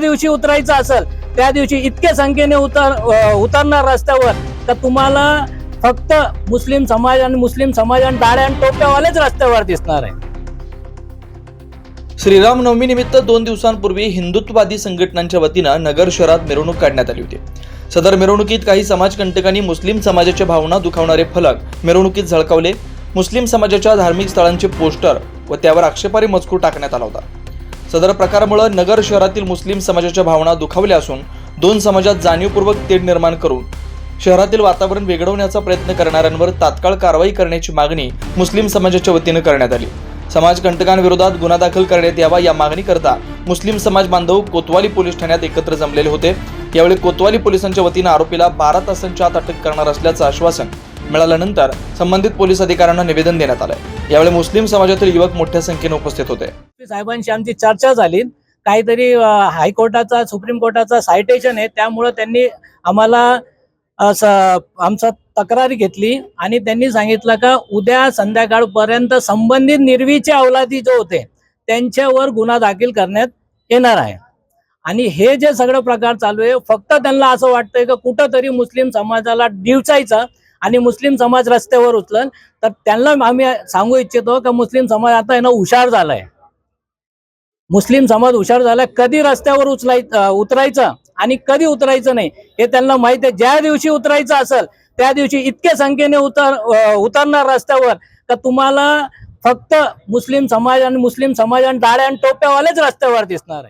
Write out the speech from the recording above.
दिवशी उतरायचं असेल त्या दिवशी इतक्या संख्येने उतर उतरणार रस्त्यावर तर तुम्हाला फक्त मुस्लिम समाज आणि मुस्लिम समाज आणि दाड्या आणि टोप्यावालेच रस्त्यावर दिसणार आहे. श्रीरामनवमी निमित्त दोन दिवसांपूर्वी हिंदुत्ववादी संघटनांच्या वतीनं नगर शहरात मिरवणूक काढण्यात आली होती. सदर मिरवणुकीत काही समाजकंटकांनी मुस्लिम समाजाच्या भावना दुखावणारे फलक मिरवणुकीत झळकावले. मुस्लिम समाजाच्या धार्मिक स्थळांचे पोस्टर व त्यावर आक्षेपारी मजकूर टाकण्यात आला होता. सदर प्रकारामुळे नगर शहरातील मुस्लिम समाजाच्या भावना दुखावल्या असून दोन समाजात जाणीवपूर्वक तेढ निर्माण करून शहरातील वातावरण बिघडवण्याचा प्रयत्न करणाऱ्यांवर तात्काळ कारवाई करण्याची मागणी मुस्लिम समाजाच्या वतीनं करण्यात आली. समाजकंटकांविरोधात गुन्हा दाखल करण्यात यावा या मागणीकरता मुस्लिम समाज बांधव कोतवाली पोलीस ठाण्यात एकत्र जमलेले होते. यावेळी कोतवाली पोलिसांच्या वतीनं आरोपीला बारा तासांच्या आत अटक करणार असल्याचं आश्वासन मिळाल्यानंतर संबंधित पोलीस अधिकाऱ्यांना निवेदन देण्यात आलं यावेळी मुस्लिम समाजातील युवक मोठ्या संख्येने उपस्थित होते. साहेबांशी आमची चर्चा झाली. काहीतरी हायकोर्टाचा सुप्रीम कोर्टाचा सायटेशन आहे. त्यामुळं त्यांनी आम्हाला आमचा तक्रारी घेतली आणि त्यांनी सांगितलं का उद्या संध्याकाळपर्यंत संबंधित निर्वीचे अवलादी जो होते त्यांच्यावर गुन्हा दाखल करण्यात येणार आहे. आणि हे जे सगळं प्रकार चालू आहे फक्त त्यांना असं वाटतंय का कुठंतरी मुस्लिम समाजाला डिवचायचं आणि मुस्लिम समाज रस्त्यावर उचलन तर त्यांना आम्ही सांगू इच्छितो का मुस्लिम समाज आता यांना हुशार झालाय. मुस्लिम समाज हुशार झालाय कधी रस्त्यावर उचलाय उतरायचं आणि कधी उतरायचं नाही हे त्यांना माहिती आहे. ज्या दिवशी उतरायचं असेल त्या दिवशी इतक्या संख्येने उतर उतरणार रस्त्यावर का तुम्हाला फक्त मुस्लिम समाज आणि मुस्लिम समाज आणि दाड्या आणि टोप्यावालेच रस्त्यावर दिसणार आहे.